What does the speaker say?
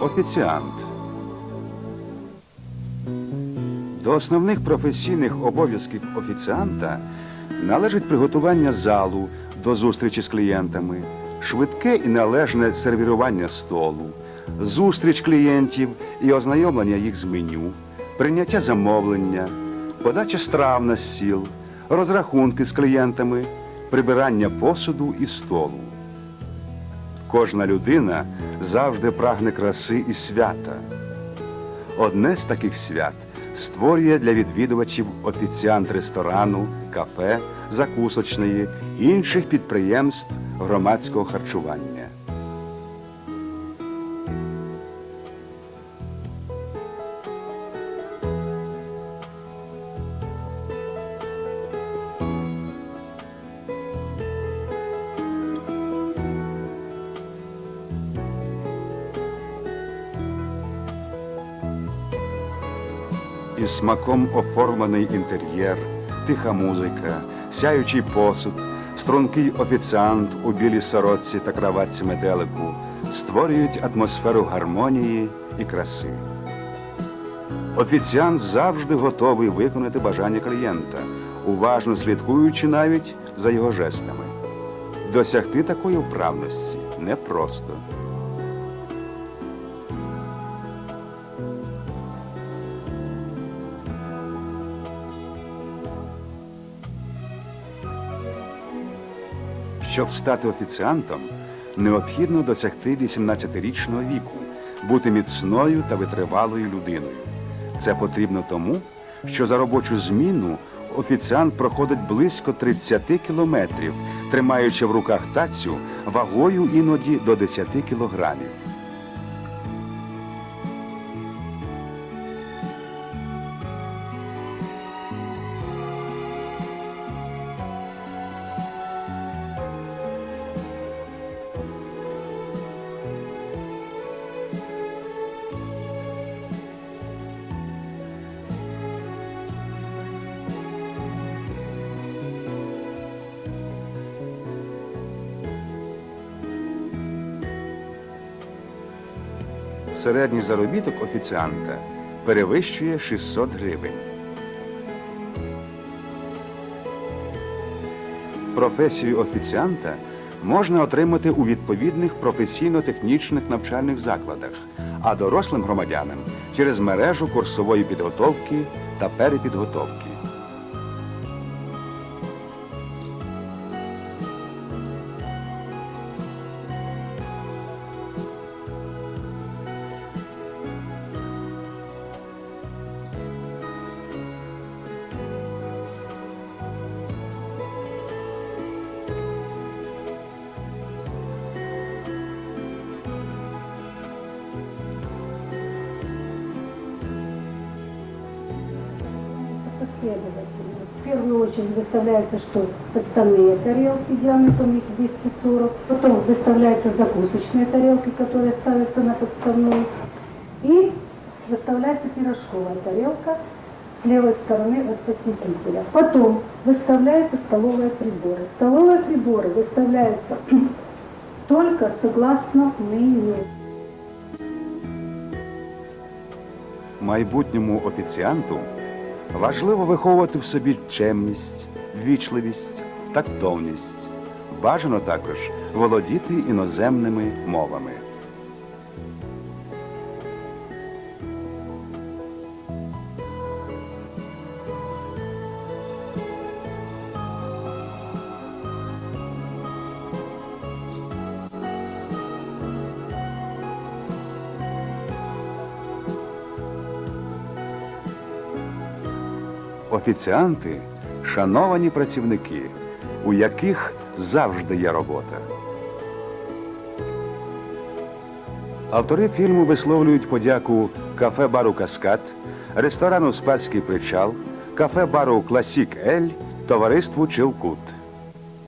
Офіціант. До основних професійних обов'язків офіціанта належить приготування залу до зустрічі з клієнтами, швидке і належне сервірування столу, зустріч клієнтів і ознайомлення їх з меню, прийняття замовлення, подача страв на стіл, розрахунки з клієнтами, прибирання посуду і столу. Кожна людина завжди прагне краси і свята. Одне з таких свят створює для відвідувачів офіціант ресторану, кафе, закусочної, інших підприємств громадського харчування. Із смаком оформлений інтер'єр, тиха музика, сяючий посуд, стрункий офіціант у білій сорочці та краватці метелику створюють атмосферу гармонії і краси. Офіціант завжди готовий виконати бажання клієнта, уважно слідкуючи навіть за його жестами. Досягти такої вправності непросто. Щоб стати офіціантом, необхідно досягти 18-річного віку, бути міцною та витривалою людиною. Це потрібно тому, що за робочу зміну офіціант проходить близько 30 кілометрів, тримаючи в руках тацю вагою іноді до 10 кілограмів. Середній заробіток офіціанта перевищує 600 гривень. Професію офіціанта можна отримати у відповідних професійно-технічних навчальних закладах, а дорослим громадянам через мережу курсової підготовки та перепідготовки. Последовательно. В первую очередь выставляется, что подставные тарелки диаметром их 240, потом выставляются закусочные тарелки, которые ставятся на подставную, и выставляется пирожковая тарелка с левой стороны от посетителя. Потом выставляются столовые приборы. Столовые приборы выставляются только согласно меню. Майбутньому офіціанту важливо виховувати в собі чемність, ввічливість, тактовність. Бажано також володіти іноземними мовами. Офіціанти шановані працівники, у яких завжди є робота. Автори фільму висловлюють подяку кафе-бару Каскад, ресторану Спаський причал, кафе-бару Класік Ель, товариству Чилкут.